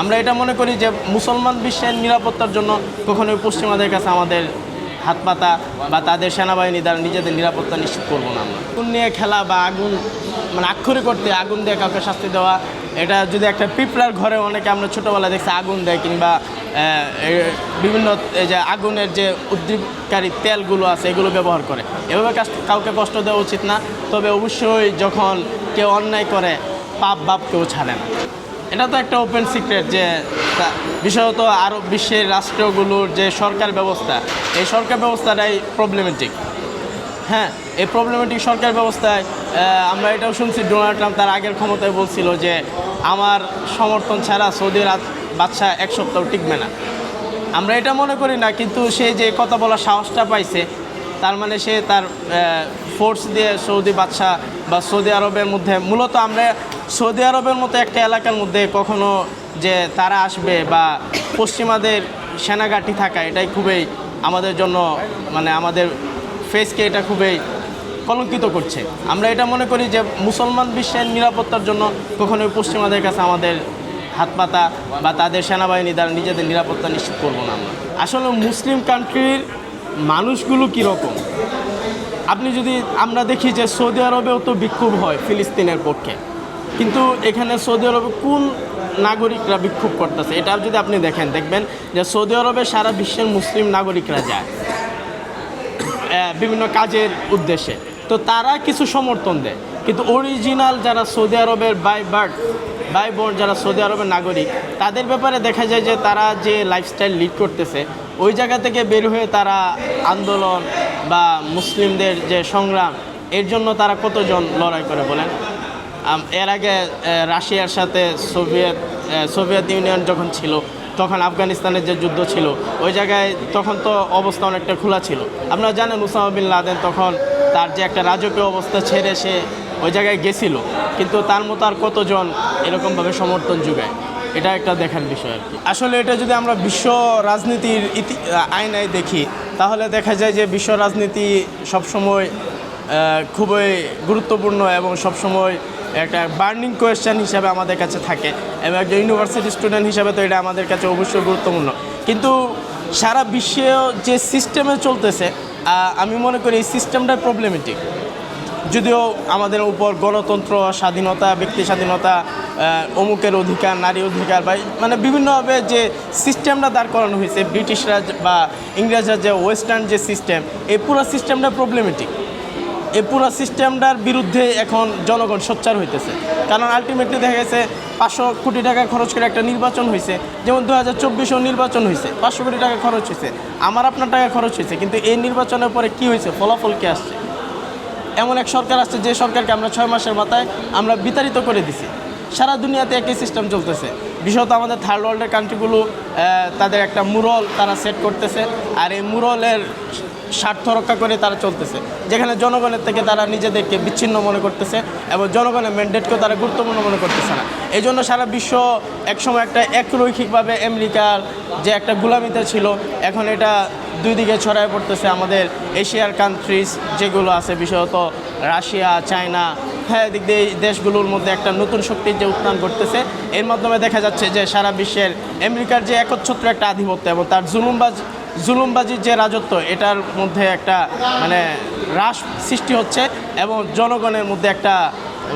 আমরা এটা মনে করি যে মুসলমান বিশ্বের নিরাপত্তার জন্য কখনোই পশ্চিমাদের কাছে আমাদের হাত পাতা বা তাদের সেনাবাহিনী দ্বারা নিজেদের নিরাপত্তা নিশ্চিত করব না আমরা। আগুন নিয়ে খেলা বা আগুন মানে আক্ষরিক করতে আগুন দিয়ে কাউকে শাস্তি দেওয়া, এটা যদি একটা পিঁপড়ার ঘরে অনেকে আমরা ছোটোবেলায় দেখছি আগুন দেয় কিংবা বিভিন্ন যে আগুনের যে উদ্দীপকারী তেলগুলো আছে, এগুলো ব্যবহার করে। এভাবে কাউকে কষ্ট দেওয়া উচিত না। তবে অবশ্যই যখন কেউ অন্যায় করে, পাপ বাপ কেউ ছাড়ে না। এটা তো একটা ওপেন সিক্রেট যে বিশেষত আরব বিশ্বের রাষ্ট্রগুলোর যে সরকার ব্যবস্থা, এই সরকার ব্যবস্থাটাই প্রবলেমেটিক হ্যাঁ এই প্রবলেমেটিক সরকার ব্যবস্থায় আমরা এটাও শুনছি, ডোনাল্ড ট্রাম্প তার আগের ক্ষমতায় বলছিল যে আমার সমর্থন ছাড়া সৌদি আরব বাদশা এক সপ্তাহ টিকবে না। আমরা এটা মনে করি না, কিন্তু সে যে কথা বলার সাহসটা পাইছে, তার মানে সে তার ফোর্স দিয়ে সৌদি বাদশা বা সৌদি আরবের মধ্যে, মূলত আমরা সৌদি আরবের মতো একটা এলাকার মধ্যে কখনো যে তারা আসবে বা পশ্চিমাদের সেনাঘাঁটি থাকা, এটাই খুবই আমাদের জন্য মানে আমাদের ফেসকে এটা খুবই কলঙ্কিত করছে। আমরা এটা মনে করি যে মুসলমান বিশ্বের নিরাপত্তার জন্য কখনোই পশ্চিমাদের কাছে আমাদের হাত পাতা বা তাদের সেনাবাহিনী দ্বারা নিজেদের নিরাপত্তা নিশ্চিত করব না আমরা। আসলে মুসলিম কান্ট্রির মানুষগুলো কীরকম? আপনি যদি আমরা দেখি যে সৌদি আরবেও তো বিক্ষোভ হয় ফিলিস্তিনের পক্ষে। কিন্তু এখানে সৌদি আরবে কোন নাগরিকরা বিক্ষোভ করতেছে? এটা যদি আপনি দেখেন, দেখবেন যে সৌদি আরবে সারা বিশ্বের মুসলিম নাগরিকরা যায় বিভিন্ন কাজের উদ্দেশ্যে। তো তারা কিছু সমর্থন দেয়, কিন্তু অরিজিনাল যারা সৌদি আরবের বাই বার্থ বাই বোর্ন যারা সৌদি আরবের নাগরিক, তাদের ব্যাপারে দেখা যায় যে তারা যে লাইফস্টাইল লিড করতেছে, ওই জায়গা থেকে বের হয়ে তারা আন্দোলন বা মুসলিমদের যে সংগ্রাম, এর জন্য তারা কতজন লড়াই করে বলেন? এর আগে রাশিয়ার সাথে সোভিয়েত সোভিয়েত ইউনিয়ন যখন ছিল, তখন আফগানিস্তানের যে যুদ্ধ ছিল, ওই জায়গায় তখন তো অবস্থা অনেকটা খোলা ছিল। আপনারা জানেন, উসামা বিন লাদেন তখন তার যে একটা রাজকীয় অবস্থা ছেড়ে সে ওই জায়গায় গেছিল। কিন্তু তার মতো আর কতজন এরকমভাবে সমর্থন যোগায়? এটা একটা দেখার বিষয় আর কি। আসলে এটা যদি আমরা বিশ্ব রাজনীতির ইতি আয়নায় দেখি, তাহলে দেখা যায় যে বিশ্ব রাজনীতি সবসময় খুবই গুরুত্বপূর্ণ এবং সবসময় একটা বার্নিং কোয়েশ্চেন হিসাবে আমাদের কাছে থাকে এবং একজন ইউনিভার্সিটি স্টুডেন্ট হিসাবে তো এটা আমাদের কাছে অবশ্যই গুরুত্বপূর্ণ। কিন্তু সারা বিশ্বে যে সিস্টেমে চলতেছে আমি মনে করি এই সিস্টেমটাই প্রবলেমেটিক যদিও আমাদের উপর গণতন্ত্র, স্বাধীনতা, ব্যক্তি স্বাধীনতা অমুকের অধিকার, নারী অধিকার বা মানে বিভিন্নভাবে যে সিস্টেমটা দাঁড় করানো হয়েছে, ব্রিটিশরা বা ইংরেজরা যে ওয়েস্টার্ন যে সিস্টেম এই পুরো সিস্টেমটা প্রবলেমেটিক এই পুরো সিস্টেমটার বিরুদ্ধে এখন জনগণ সোচ্চার হইতেছে। কারণ আলটিমেটলি দেখা গেছে পাঁচশো কোটি টাকা খরচ করে একটা নির্বাচন হয়েছে যেমন দু হাজার চব্বিশেও নির্বাচন হয়েছে পাঁচশো কোটি টাকা খরচ হয়েছে আমার আপনার টাকা খরচ হয়েছে কিন্তু এই নির্বাচনের পরে কি হয়েছে ফলাফল কি আসছে? এমন এক সরকার আসছে, যে সরকারকে আমরা ছয় মাসের মাথায় আমরা বিতাড়িত করে দিছি। সারা দুনিয়াতে একই সিস্টেম চলতেছে। বিশেষত আমাদের থার্ড ওয়ার্ল্ডের কান্ট্রিগুলো তাদের একটা মুরল তারা সেট করতেছে। আর এই মুরলের স্বার্থ রক্ষা করে তারা চলতেছে। যেখানে জনগণের থেকে তারা নিজেদেরকে বিচ্ছিন্ন মনে করতেছে এবং জনগণের ম্যান্ডেটকেও তারা গুরুত্বপূর্ণ মনে করতেছে না। এই জন্য সারা বিশ্ব একসময় একটা একরৈখিকভাবে আমেরিকার যে একটা গুলামিতে ছিল, এখন এটা দুই দিকে ছড়ায় পড়তেছে আমাদের এশিয়ার কান্ট্রিজ যেগুলো আছে, বিশেষত রাশিয়া, চায়না হ্যাঁ দিক দিয়ে দেশগুলোর মধ্যে একটা নতুন শক্তির যে উত্থান ঘটতেছে, এর মাধ্যমে দেখা যাচ্ছে যে সারা বিশ্বের আমেরিকার যে একচ্ছত্র একটা আধিপত্য এবং তার জুলুমবাজ জুলুমবাজির যে রাজত্ব, এটার মধ্যে একটা মানে হ্রাস সৃষ্টি হচ্ছে এবং জনগণের মধ্যে একটা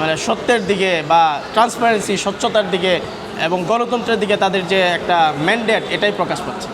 মানে সত্যের দিকে বা ট্রান্সপারেন্সি স্বচ্ছতার দিকে এবং গণতন্ত্রের দিকে তাদের যে একটা ম্যান্ডেট এটাই প্রকাশ পাচ্ছে।